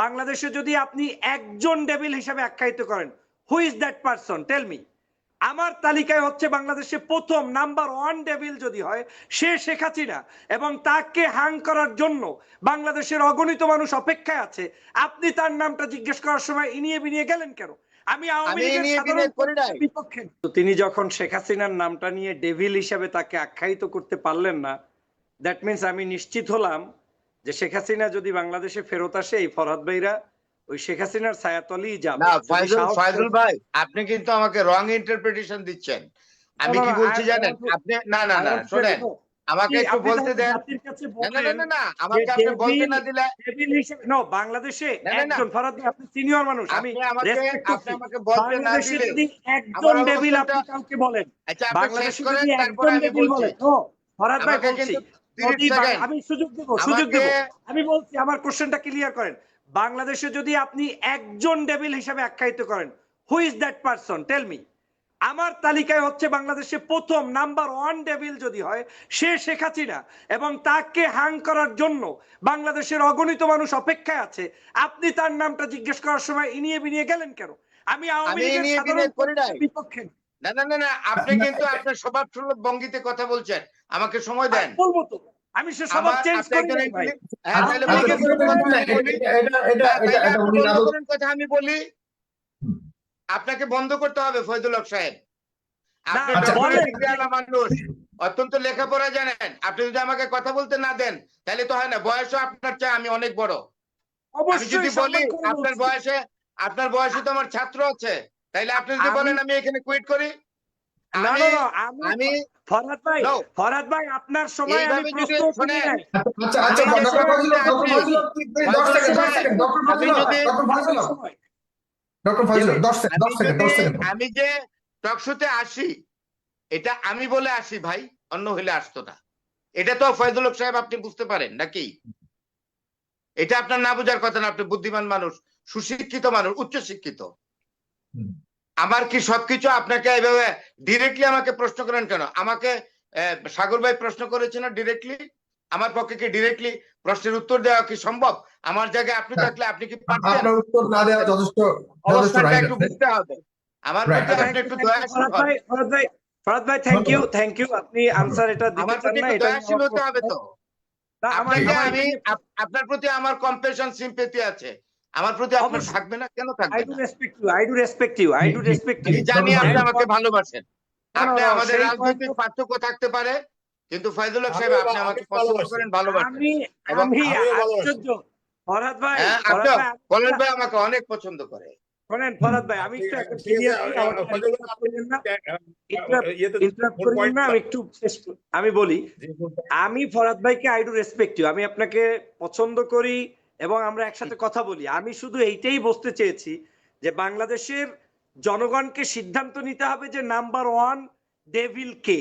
বাংলাদেশে যদি আপনি একজন ডেভিল হিসাবে আখ্যায়িত করেন who is that person tell me আমার তালিকায় হচ্ছে বাংলাদেশে প্রথম নাম্বার ওয়ান ডেভিল যদি হয় সে শেখ হাসিনা। এবং তাকে হাং করার জন্য বাংলাদেশের অগণিত মানুষ অপেক্ষায় আছে। আপনি তার নামটা জিজ্ঞেস করার সময় ইনিয়ে বিনিয়ে গেলেন কেন? আমি আওয়ামী লীগের। বিপক্ষে। তিনি যখন শেখ হাসিনার নামটা নিয়ে ডেভিল হিসাবে তাকে আখ্যায়িত করতে পারলেন না দ্যাট মিন্স আমি নিশ্চিত হলাম যে শেখ হাসিনা যদি বাংলাদেশে ফেরত আসে এই ফরহাদ ভাইরা ওই শেখ হাসিনার ছায়াতলেই যাবে। না যদি ফাইজুল ফাইজুল ভাই আপনি কিন্তু আমাকে রং ইন্টারপ্রিটেশন দিচ্ছেন। আমি কি বলছি জানেন? আপনি না না না শোনেন। আমাকে একটু বলতে দেন। না না না আমাকে আপনি বলতে না দিলে বাংলাদেশে না, না। একজন ফরহাদ ভাই আপনি সিনিয়র মানুষ আমি আপনি আমাকে বলতে না দিলে একজন ডেভিল আপনি কাউকে বলেন আচ্ছা আপনি শেষ করেন তারপরে আমি বলছি। ফরহাদ ভাই বলছি। কিন্তু যদি 30 বাং- সেকেন্ড আমি সুযোগ দেব সুযোগ দেব। আমি বলছি আমার কোশ্চেনটা ক্লিয়ার করেন। বাংলাদেশে যদি আপনি একজন ডেভিল হিসাবে আখ্যায়িত করেন who is that person tell me আমার তালিকায় হচ্ছে বাংলাদেশে প্রথম নাম্বার ওয়ান ডেভিল যদি হয় সে শেখ হাসিনা। এবং তাকে হাং করার জন্য বাংলাদেশের অগণিত মানুষ অপেক্ষায় আছে। আপনি তার নামটা জিজ্ঞেস করার সময় ইনিয়ে বিনিয়ে গেলেন কেন? আমি আওয়ামী লীগের। বিপক্ষে না না না না আপনি কিন্তু আপনার স্বভাব সুলভ ভঙ্গিতে কথা বলছেন। আমাকে সময় দেন। বলব তো। আমি সে স্বভাব চেঞ্জ করি নাই ভাই। কথা আমি বলি। আপনাকে বন্ধ করতে হবে ফয়জুল হক সাহেব। আপনি আচ্ছা, মানুষ অত্যন্ত লেখাপড়া জানেন। আপনি যদি আমাকে কথা বলতে না দেন তাহলে তো হয় না বয়সও আপনার চেয়ে আমি অনেক বড়। আমি যদি অবশ্যই বলি আপনার বয়সে আপনার বয়সে তো আমার ছাত্র আছে। তাইলে আপনি যদি বলেন আমি এখানে কুইট করি? না, না, আমি না, আমি আমি ফরহাদ ভাই ফরহাদ ভাই আপনার সময় আমি প্রশ্ন করি নাই। আচ্ছা আচ্ছা ডক্টর যে ফজলুল ডক্টর সময় 10 সেকেন্ড 10 সেকেন্ড ডক্টর আমি ফজলুল যদি- ডক্টর ফজলুল। সময়। ডক্টর ফজলুল 10 সেকেন্ড আমি 10 সেকেন্ড 10 যদি- সেকেন্ড। আমি যে টকশোতে আসি এটা আমি বলে আসি ভাই অন্য হইলে আসতো না। এটা তো ফয়জুল সাহেব আপনি বুঝতে পারেন নাকি? এটা আপনার না বোঝার কথা না আপনি বুদ্ধিমান মানুষ সুশিক্ষিত মানুষ উচ্চ শিক্ষিত। আমার কি সবকিছু আপনাকে এভাবে ডিরেক্টলি আমাকে প্রশ্ন করেন কেন? আমাকে সাগর ভাই প্রশ্ন করেছেন ডিরেক্টলি আমার পক্ষে কি ডিরেক্টলি প্রশ্নের উত্তর দেওয়া কি সম্ভব? আমার জায়গায় আপনি হ্যাঁ। থাকলে আপনি কি পারতেন উত্তর না দেওয়া যথেষ্ট রাইট একটু বুঝতে হবে। আমার Right. প্রতি আপনি একটু দয়াশীল ফরহাদ হন ভাই থ্যাংক ইউ থ্যাংক ইউ আপনি আনসার এটা দিতে চান না এটা দয়াশীল হতে হবে তো। আপনার প্রতি আমার কম্পেশন সিম্পেথি আছে। আমার প্রতি আপনার থাকবে না কেন থাকবে I do respect you I do respect you I do respect you জানি আপনি আমাকে ভালোবাসেন। আপনি আমাদের রাজনৈতিক পার্থক্য থাকতে পারে কিন্তু ফয়জুল হক সাহেব আপনি আমাকে পছন্দ করেন ভালোবাসেন। আমি এবং আমি আশ্চর্য। ফরহাদ ভাই হ্যাঁ ফরহাদ ভাই আমাকে অনেক পছন্দ করে। শোনেন ফরহাদ ভাই আমি একটু একটা interrupt না আমি একটু শেষ করি। আমি বলি আমি ফরহাদ ভাইকে আই ডু রেসপেক্ট ইউ আমি আপনাকে পছন্দ করি এবং আমরা একসাথে কথা বলি। আমি শুধু এইটাই বলতে চেয়েছি যে বাংলাদেশের জনগণকে সিদ্ধান্ত নিতে হবে যে নাম্বার ওয়ান ডেভিল কে।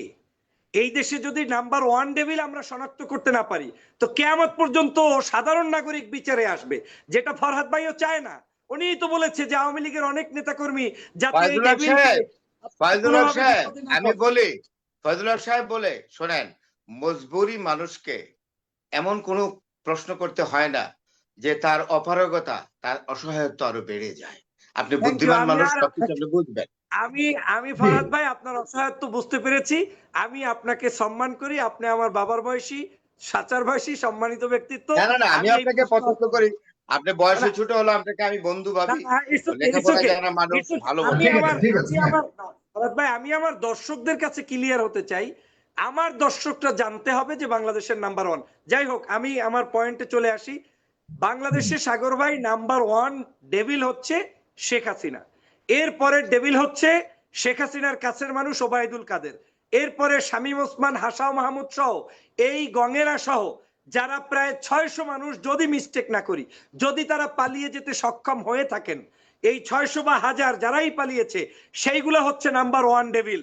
এই দেশে যদি নাম্বার ওয়ান ডেভিল আমরা শনাক্ত করতে না পারি তো কেয়ামত পর্যন্ত সাধারণ নাগরিক বিচারে আসবে যেটা ফরহাদ ভাইও চায় না। উনিই তো বলেছে যে আওয়ামী লীগের অনেক নেতাকর্মী আমি বলি ফয়জুল সাহেব বলে শোনেন মজবুরি মানুষকে এমন কোনো প্রশ্ন করতে হয় না যে তার অপারগতা তার অসহায়ত্ব আরও বেড়ে যায়। আপনি বুদ্ধিমান আমি মানুষ সবকিছু আপনি বুঝবেন। আমি আমি ফরহাদ ভাই আপনার অসহায়ত্ব বুঝতে পেরেছি। আমি আপনাকে সম্মান করি আপনি আমার বাবার বয়সী সাচার বয়সী সম্মানিত ব্যক্তিত্ব। না না আমি আপনাকে পছন্দ করি। আপনি বয়সে ছোট হলো আপনাকে আমি বন্ধু ভাবি। মানুষ ভালো হ্যাঁ। ফরহাদ ভাই আমি আমার দর্শকদের কাছে ক্লিয়ার হতে চাই। আমার দর্শকরা জানতে হবে যে বাংলাদেশের নাম্বার ওয়ান যাই হোক আমি আমার পয়েন্টে চলে আসি। বাংলাদেশে সাগর ভাই নাম্বার ওয়ান ডেভিল হচ্ছে শেখ হাসিনা। এরপরের ডেভিল হচ্ছে শেখ হাসিনার কাছের মানুষ ওবায়দুল কাদের। এরপরে শামীম ওসমান হাসাও মাহমুদ সহ এই গঙ্গেরা সহ যারা প্রায় ছয়শো মানুষ যদি মিস্টেক না করি, যদি তারা পালিয়ে যেতে সক্ষম হয়ে থাকেন, এই ছয়শো বা হাজার যারাই পালিয়েছে, সেইগুলো হচ্ছে number one devil.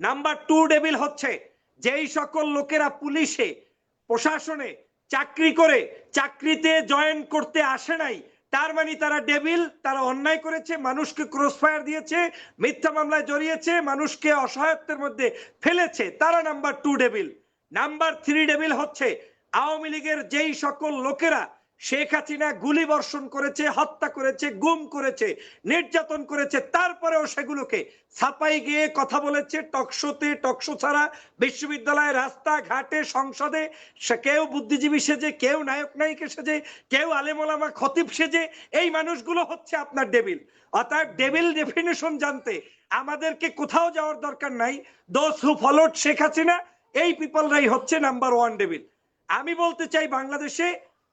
Number two devil হচ্ছে যেই সকল লোকেরা পুলিশে, প্রশাসনে চাকরি করে, চাকরিতে জয়েন করতে আসে নাই। তার মানে তারা ডেবিল তারা অন্যায় করেছে, মানুষকে ক্রস ফায়ার দিয়েছে, মিথ্যা মামলায় জড়িয়েছে, মানুষকে অসহায়ত্বের মধ্যে ফেলেছে। তারা number two devil number three devil হচ্ছে আওয়ামী লীগের যেই সকল লোকেরা শেখ হাসিনা গুলি বর্ষণ করেছে, হত্যা করেছে, গুম করেছে, নির্যাতন করেছে, তারপরেও সেগুলোকে ছাপাই গিয়ে কথা বলেছে টকশোতে, টকশো ছাড়া বিশ্ববিদ্যালয়ে রাস্তা ঘাটে সংসদে কেউ বুদ্ধিজীবী সেজে, কেউ নায়ক নায়িকা সেজে, কেউ আলেমোলামা খতিব সেজে, এই মানুষগুলো হচ্ছে আপনার ডেবিল। অর্থাৎ ডেবিল ডেফিনেশন জানতে আমাদেরকে কোথাও যাওয়ার দরকার নাই। দোষ হু ফলোড শেখ হাসিনা, এই পিপলরাই হচ্ছে নাম্বার ওয়ান ডেবিল। আমি বলতে চাই বাংলাদেশে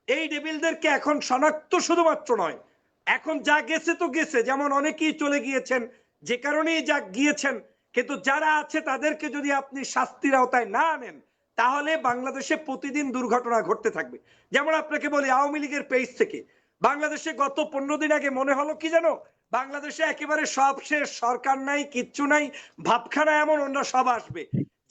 এই ডেবিলদেরকে এখন শনাক্ত শুধুমাত্র নয়, এখন যা গেছে তো গেছে, যেমন অনেকেই চলে গিয়েছেন, যে কারণেই যা গিয়েছেন, কিন্তু যারা আছে তাদেরকে যদি আপনি শাস্তির আওতায় না আনেন, তাহলে বাংলাদেশে প্রতিদিন দুর্ঘটনা ঘটতে থাকবে। যেমন আপনাকে বলি, আওয়ামী লীগের পেজ থেকে, বাংলাদেশে গত পনেরো দিন আগে মনে হলো কি জানো বাংলাদেশে একেবারে সব শেষ, সরকার নাই, কিচ্ছু নাই, ভাবখানা এমন, অন্য সব আসবে।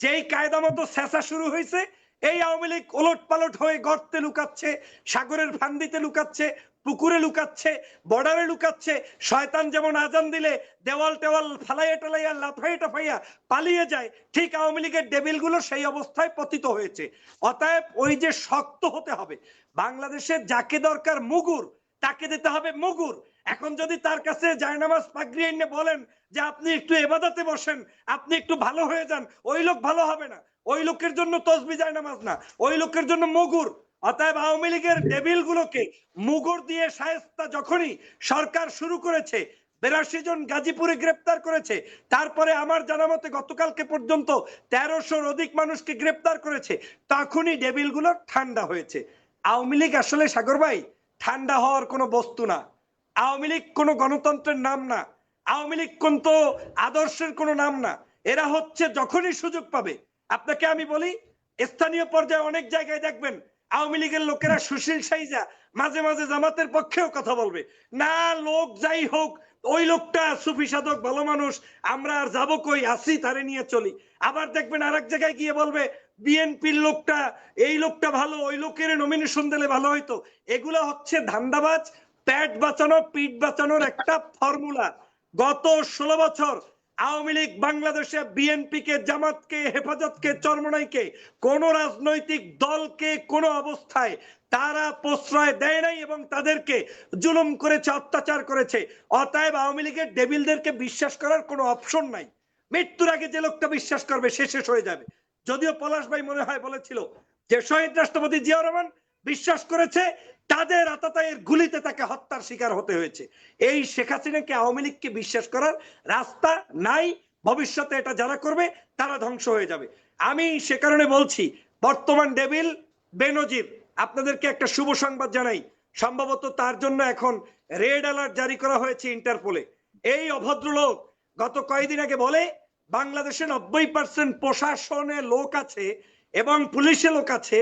যেই কায়দা মতো শেষা শুরু হয়েছে এই আওয়ামী লীগ ওলট পালট হয়ে গর্তে লুকাচ্ছে, সাগরের ফান্দিতে লুকাচ্ছে, পুকুরে লুকাচ্ছে, বর্ডারে লুকাচ্ছে, শয়তান যেমন আজান দিলে দেওয়াল টেওয়াল ফালাইয়া টালাইয়া, লাফাইয়া টাফাইয়া পালিয়ে যায়, ঠিক আওয়ামী লীগের ডেবিলগুলো সেই অবস্থায় পতিত হয়েছে। অতএব ওই যে শক্ত হতে হবে, বাংলাদেশে যাকে দরকার মুগুর, তাকে দিতে হবে মুগুর। এখন যদি তার কাছে জায়নামাজ পাগড়ি এনে বলেন যে আপনি একটু এবাদাতে বসেন, আপনি একটু ভালো হয়ে যান, ওই লোক ভালো হবে না। ওই লোকের জন্য তসবি জায়নামাজ না, ওই লোকের জন্য মুগুর। অতএব আওয়ামী লীগের ডেবিল গুলোকে মুগুর দিয়ে সায়স্তা যখনই সরকার শুরু করেছে, বেরাশি জন গাজীপুরে গ্রেপ্তার করেছে, তারপরে আমার জানা মতে গতকালকে পর্যন্ত তেরোশোর অধিক মানুষকে গ্রেপ্তার করেছে, তখনই ডেবিলগুলো ঠান্ডা হয়েছে। আওয়ামী লীগ আসলে সাগর ভাই, ঠান্ডা হওয়ার কোনো বস্তু না। আওয়ামী লীগ কোনো গণতন্ত্রের নাম না। আওয়ামী লীগ কোন তো আদর্শের কোনো নাম না। এরা হচ্ছে যখনই সুযোগ পাবে। আপনাকে আমি বলি, স্থানীয় পর্যায়ে অনেক জায়গায় দেখবেন আওয়ামী লীগের লোকেরা সুশীল সাইজা মাঝে মাঝে জামাতের পক্ষেও কথা বলবে। না, লোক যাই হোক, ওই লোকটা সুফি সাধক, ভালো মানুষ, আমরা আর যাব কই? আসি, তারে নিয়ে চলি। আবার দেখবেন আরেক জায়গায় গিয়ে বলবে, বিএনপির লোকটা, এই লোকটা ভালো, ওই লোকের নমিনেশন দিলে ভালো হইতো। এগুলো হচ্ছে ধান্দাবাজ, প্যাট বাঁচানো, পিঠ বাঁচানোর একটা ফর্মুলা গত ষোলো বছর আওয়ামী লীগ বাংলাদেশে বিএনপি কে জামাতকে, হেফাজতকে, চরমনাইকে, কোন রাজনৈতিক দলকে কোন অবস্থায় তারা প্রশ্রয় দেয় নাই এবং তাদেরকে জুলুম করেছে, অত্যাচার করেছে। অতএব আওয়ামী লীগের ডেবিলদেরকে বিশ্বাস করার কোনো অপশন নাই। মৃত্যুর আগে যে লোকটা বিশ্বাস করবে, সে শেষ হয়ে যাবে। যদিও পলাশ ভাই মনে হয় বলেছিল যে, শহীদ রাষ্ট্রপতি জিয়া রহমান বিশ্বাস করেছে তাদের আতাতায়ের গুলিতে তাকে হত্যার শিকার হতে হয়েছে। এই শেখ হাসিনাকে আওয়ামী লীগকে বিশ্বাস করার রাস্তা নাই, ভবিষ্যতে এটা যারা করবে, তারা ধ্বংস হয়ে যাবে। আমি সে কারণে বলছি, বর্তমান ডেভিল বেনজির, আপনাদেরকে একটা শুভ সংবাদ জানাই। সম্ভবত তার জন্য এখন রেড অ্যালার্ট জারি করা হয়েছে ইন্টারপোলে। এই অভদ্রলোক গত কয়েকদিন আগে বলে, বাংলাদেশে নব্বই পার্সেন্ট প্রশাসনে লোক আছে এবং পুলিশে লোক আছে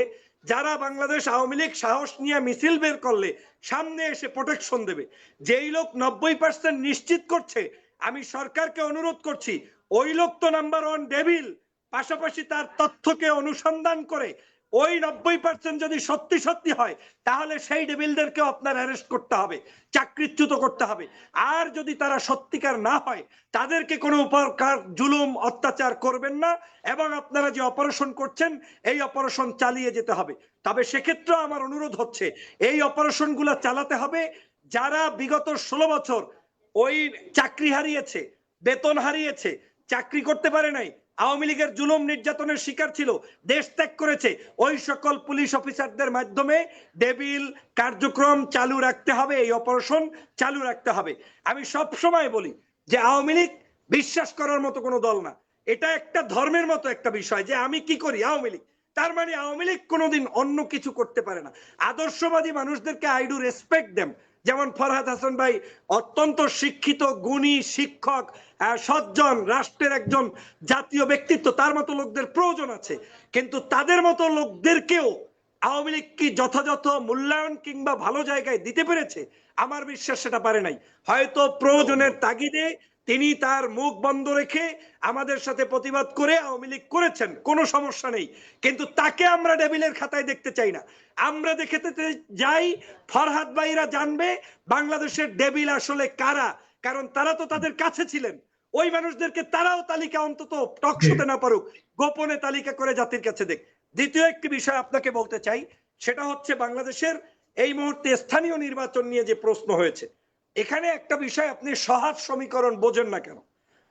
যারা বাংলাদেশ আওয়ামী লীগ সাহস নিয়ে মিছিল বের করলে সামনে এসে প্রোটেকশন দেবে। যেই লোক নব্বই পার্সেন্ট নিশ্চিত করছে, আমি সরকারকে অনুরোধ করছি, ওই লোক তো নাম্বার ওয়ান ডেভিল পাশাপাশি তার তথ্যকে অনুসন্ধান করে ওই নব্বই পার্সেন্ট যদি সত্যি সত্যি হয়, তাহলে সেই ডেভিলদেরকে আপনার অ্যারেস্ট করতে হবে, চাকরিচ্যুত করতে হবে। আর যদি তারা সত্যিকার না হয়, তাদেরকে কোনো উপকার, জুলুম, অত্যাচার করবেন না, এবং আপনারা যে অপারেশন করছেন, এই অপারেশন চালিয়ে যেতে হবে। তবে সেক্ষেত্রে আমার অনুরোধ হচ্ছে, এই অপারেশনগুলো চালাতে হবে। যারা বিগত ষোলো বছর ওই চাকরি হারিয়েছে, বেতন হারিয়েছে, চাকরি করতে পারে নাই আওয়ামী লীগের জুলুম নির্যাতনের শিকার ছিল, দেশ ত্যাগ করেছে। ওই সকল পুলিশ অফিসারদের মাধ্যমে ডেবিল কার্যক্রম চালু রাখতে হবে, এই অপারেশন চালু রাখতে হবে। আমি সব সময় বলি যে আওয়ামী লীগ বিশ্বাস করার মতো কোনো দল না। এটা একটা ধর্মের মতো একটা বিষয় যে আমি কি করি আওয়ামী লীগ। তার মানে আওয়ামী লীগ কোনোদিন অন্য কিছু করতে পারে না। আদর্শবাদী মানুষদেরকে আই ডু রেসপেক্ট দেম। যেমন ফরহাদ হাসান ভাই, অত্যন্ত শিক্ষিত, গুণী শিক্ষক সজ্জন, রাষ্ট্রের একজন জাতীয় ব্যক্তিত্ব, তার মতো লোকদের প্রয়োজন আছে। কিন্তু তাদের মতো লোকদেরকেও আওয়ামী লীগ কি যথাযথ মূল্যায়ন কিংবা ভালো জায়গায় দিতে পেরেছে? আমার বিশ্বাস সেটা পারে নাই। হয়তো প্রয়োজনের তাগিদে তিনি তার মুখ বন্ধ রেখে আমাদের সাথে প্রতিবাদ করে আওয়ামী লীগ করেছেন কোনো সমস্যা নেই। কিন্তু তাকে আমরা ডেবিলের খাতায় দেখতে চাই না। আমরা দেখতে যাই ফরহাদ ভাইরা জানবে বাংলাদেশের ডেবিল আসলে কারা কারণ তারা তো তাদের কাছে ছিলেন। ওই মানুষদেরকে তারাও তালিকা অন্তত টকশোতে না পারুক গোপনে তালিকা করে জাতির কাছে দেখ। দ্বিতীয় একটি বিষয় আপনাকে বলতে চাই সেটা হচ্ছে বাংলাদেশের এই মুহূর্তে স্থানীয় নির্বাচন নিয়ে যে প্রশ্ন হয়েছে এখানে একটা বিষয় আপনি সহাজ সমীকরণ বোঝেন না কেন?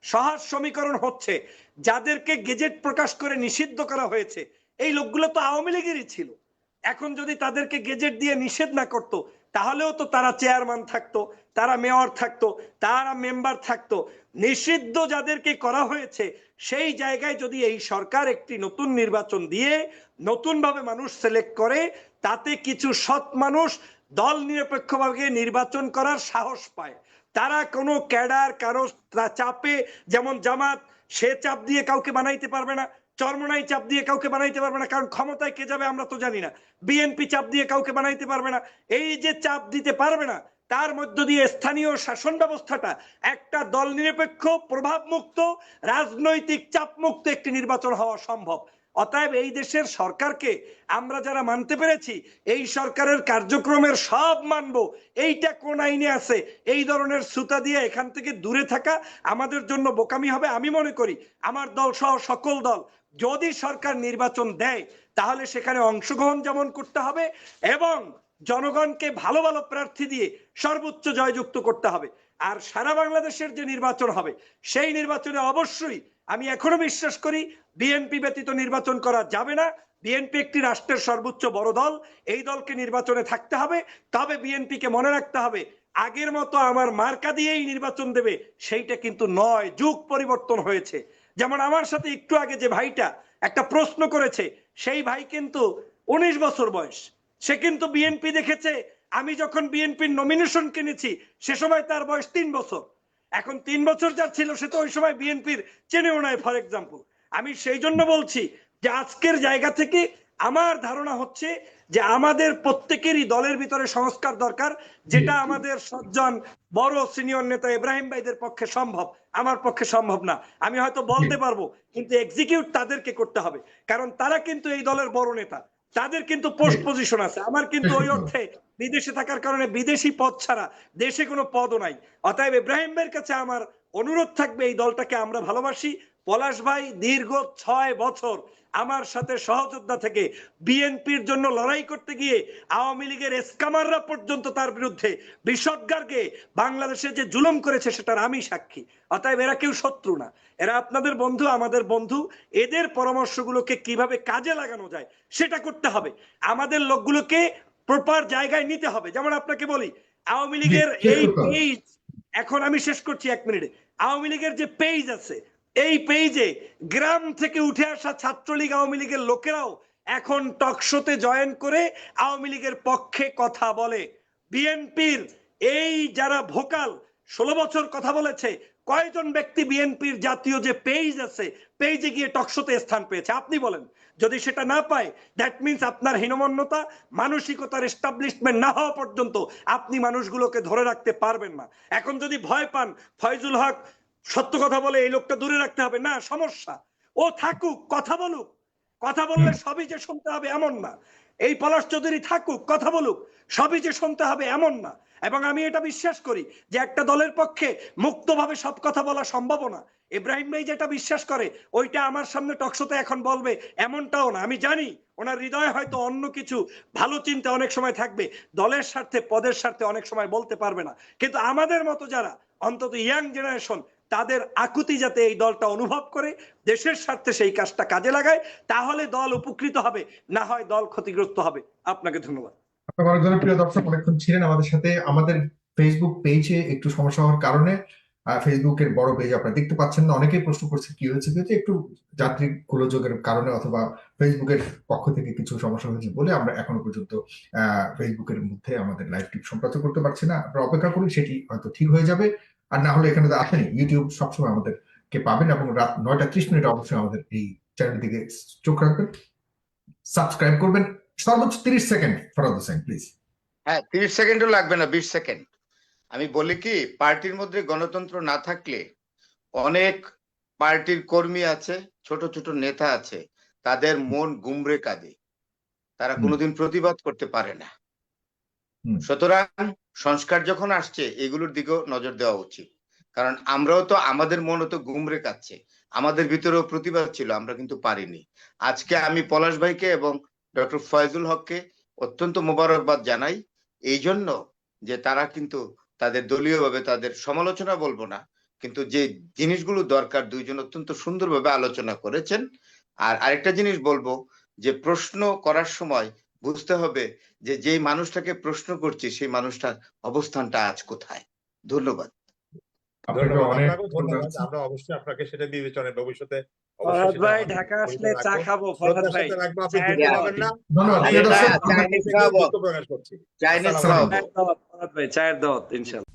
সহাজ সমীকরণ হচ্ছে যাদেরকে গেজেট প্রকাশ করে নিষিদ্ধ করা হয়েছে। এই লোকগুলো তো আওয়ামী লীগেরই ছিল। এখন যদি তাদেরকে গেজেট দিয়ে নিষেধ না করত, তাহলেও তো তারা চেয়ারম্যান থাকতো, তারা মেয়র থাকতো, তারা মেম্বার থাকতো। নিষিদ্ধ যাদেরকে করা হয়েছে, সেই জায়গায় যদি এই সরকার একটি নতুন নির্বাচন দিয়ে নতুনভাবে মানুষ সিলেক্ট করে, তাতে কিছু সৎ মানুষ দল নিরপেক্ষভাবে নির্বাচন করার সাহস পায়। তারা কোনো ক্যাডার, কারও চাপে, যেমন জামাত, সে চাপ দিয়ে কাউকে বানাইতে পারবে না, চরমনাই চাপ দিয়ে কাউকে বানাইতে পারবে না, কারণ ক্ষমতায় কে যাবে আমরা তো জানি না। বিএনপি চাপ দিয়ে কাউকে বানাইতে পারবে না। এই যে চাপ দিতে পারবে না, তার মধ্য দিয়ে স্থানীয় শাসন ব্যবস্থাটা একটা দল নিরপেক্ষ প্রভাব মুক্ত রাজনৈতিক চাপ মুক্ত একটি নির্বাচন হওয়া সম্ভব। অতএব এই দেশের সরকারকে আমরা যারা মানতে পেরেছি, এই সরকারের কার্যক্রমের সব মানব। এইটা কোন আইনে আছে? এই ধরনের সুতা দিয়ে এখান থেকে দূরে থাকা আমাদের জন্য বোকামি হবে আমি মনে করি। আমার দল সহ সকল দল, যদি সরকার নির্বাচন দেয়, তাহলে সেখানে অংশগ্রহণ যেমন করতে হবে এবং জনগণকে ভালো ভালো প্রার্থী দিয়ে সর্বোচ্চ জয়যুক্ত করতে হবে। আর সারা বাংলাদেশের যে নির্বাচন হবে, সেই নির্বাচনে অবশ্যই আমি এখনও বিশ্বাস করি বিএনপি ব্যতীত নির্বাচন করা যাবে না। বিএনপি একটি রাষ্ট্রের সর্বোচ্চ বড় দল, এই দলকে নির্বাচনে থাকতে হবে। তবে বিএনপিকে মনে রাখতে হবে, আগের মতো আমার মার্কা দিয়েই নির্বাচন দেবে, সেইটা কিন্তু নয়, যুগ পরিবর্তন হয়েছে। যেমন আমার সাথে একটু আগে যে ভাইটা একটা প্রশ্ন করেছে, সেই ভাই কিন্তু উনিশ বছর বয়স। সে কিন্তু বিএনপি দেখেছে আমি যখন বিএনপির নমিনেশন কিনেছি সে সময় তার বয়স তিন বছর। এখন তিন বছর যার ছিল সে তো ওই সময় বিএনপির চেনেও নাই ফর এক্সাম্পল আমি সেই জন্য বলছি যে আজকের জায়গা থেকে আমার ধারণা হচ্ছে যে আমাদের প্রত্যেকেরই দলের ভিতরে সংস্কার দরকার যেটা আমাদের সজ্জন বড় সিনিয়র নেতা ইব্রাহিম ভাইদের পক্ষে সম্ভব আমার পক্ষে সম্ভব না। আমি হয়তো বলতে পারব কিন্তু এক্সিকিউট তাদেরকে করতে হবে কারণ তারা কিন্তু এই দলের বড় নেতা। তাদের কিন্তু পোস্ট পজিশন আছে। আমার কিন্তু ওই অর্থে বিদেশে থাকার কারণে বিদেশি পদ ছাড়া দেশে কোনো পদও নাই। অতএব ইব্রাহিমের কাছে আমার অনুরোধ থাকবে এই দলটাকে আমরা ভালোবাসি পলাশ ভাই দীর্ঘ ছয় বছর আমার সাথে সহযোদ্ধা থেকে বিএনপির জন্য লড়াই করতে গিয়ে আওয়ামী লীগের এসকামাররা পর্যন্ত তার বিরুদ্ধে বিষদগারকে বাংলাদেশে যে জুলুম করেছে সেটার আমি সাক্ষী। অতএব এরা কেউ শত্রু না। এরা আপনাদের বন্ধু আমাদের বন্ধু। এদের পরামর্শগুলোকে কীভাবে কাজে লাগানো যায় সেটা করতে হবে। আমাদের লোকগুলোকে প্রপার জায়গায় নিতে হবে। যেমন আপনাকে বলি আওয়ামী লীগের এই পেজ এখন আমি শেষ করছি এক মিনিটে। আওয়ামী লীগের যে পেজ আছে এই পেজে গ্রাম থেকে উঠে আসা ছাত্রলীগ আওয়ামী লীগের লোকেরাও এখন টকশোতে জয়েন করে আওয়ামী লীগের পক্ষে কথা বলে। বিএনপির এই যারা ভোকাল, ষোলো বছর কথা বলেছে, কয়জন ব্যক্তি বিএনপির জাতীয় যে পেজ আছে, পেজে গিয়ে টকশোতে স্থান পেয়েছে? আপনি বলেন। যদি সেটা না পায় দ্যাট মিন্স আপনার হীনমন্যতা, মানসিকতার এস্টাবলিশমেন্ট না হওয়া পর্যন্ত আপনি মানুষগুলোকে ধরে রাখতে পারবেন না। এখন যদি ভয় পান, ফয়জুল হক সত্য কথা বলে এই লোকটা দূরে রাখতে হবে। না সমস্যা। ও থাকুক কথা বলুক। কথা বললে সবই যে শুনতে হবে এমন না। এই পলাশ চৌধুরী থাকুক কথা বলুক সবই যে শুনতে হবে এমন না। এবং আমি এটা বিশ্বাস করি যে একটা দলের পক্ষে মুক্তভাবে সব কথা বলা সম্ভব না। ইব্রাহিম ভাই যেটা বিশ্বাস করে ওইটা আমার সামনে টকশোতে এখন বলবে এমনটাও না। আমি জানি ওনার হৃদয়ে হয়তো অন্য কিছু ভালো চিন্তা অনেক সময় থাকবে দলের স্বার্থে পদের স্বার্থে অনেক সময় বলতে পারবে না। কিন্তু আমাদের মতো যারা অন্তত ইয়াং জেনারেশন তাদের আকুতি যাতে এই দলটা অনুভব করে, দেশের স্বার্থে সেই কাজটা কাজে লাগায়, তাহলে দল উপকৃত হবে, না হয় দল ক্ষতিগ্রস্ত হবে। আপনাকে ধন্যবাদ। আপনার অনেক প্রিয় দর্শক অনেকক্ষণ ছিলেন আমাদের সাথে। আমাদের ফেসবুক পেজে একটু সমস্যা হওয়ার কারণে ফেসবুকের বড় পেজ আপনারা দেখতে পাচ্ছেন না। অনেকেই প্রশ্ন করছে, কি হয়েছে? হয়েছে একটু যান্ত্রিক গোলযোগের কারণে অথবা ফেসবুকের পক্ষ থেকে কিছু সমস্যা হয়েছে বলে আমরা এখনও পর্যন্ত ফেসবুকের মধ্যে আমাদের লাইভটি সম্প্রচার করতে পারছি না। আপনারা অপেক্ষা করুন, সেটি হয়তো ঠিক হয়ে যাবে। আর না হলে এখানে তো আসেনি। ইউটিউব সবসময় আমাদেরকে পাবেন এবং রাত নয়টা ত্রিশ মিনিট অবশ্যই আমাদের এই চ্যানেল দিকে চোখ রাখবেন। সাবস্ক্রাইব করবেন। সর্বোচ্চ তিরিশ second for the sign please হ্যাঁ তিরিশ সেকেন্ডও লাগবে না বিশ সেকেন্ড আমি বলি কি পার্টির মধ্যে গণতন্ত্র না থাকলে অনেক পার্টির কর্মী আছে ছোট ছোট নেতা আছে তাদের মন গুমরে কাঁদে। তারা কোনোদিন প্রতিবাদ করতে পারে না। সুতরাং সংস্কার যখন আসছে, এগুলোর দিকেও নজর দেওয়া উচিত। কারণ আমরাও তো, আমাদের মনও তো গুমরে কাচ্ছে। আমাদের ভিতরেও প্রতিবাদ ছিল, আমরা কিন্তু পারিনি। আজকে আমি পলাশ ভাইকে এবং ডক্টর ফয়জুল হককে অত্যন্ত মোবারকবাদ জানাই। এই জন্য যে তারা কিন্তু তাদের দলীয়ভাবে তাদের সমালোচনা বলব না, কিন্তু যে জিনিসগুলো দরকার, দুইজন অত্যন্ত সুন্দরভাবে আলোচনা করেছেন। আর আরেকটা জিনিস বলব যে প্রশ্ন করার সময় বুঝতে হবে যে যেই মানুষটাকে প্রশ্ন করছি সেই মানুষটার অবস্থানটা আজ কোথায়। ধন্যবাদ। আমরা অবশ্যই আপনাকে সেটা বিবেচনায় ভবিষ্যতে ফরহাদ ভাই ঢাকা আসলে চা খাব ফরহাদ ভাই। চাইনিজ ফরহাদ ভাই চায়ের দাওয়াত ইনশাল্লাহ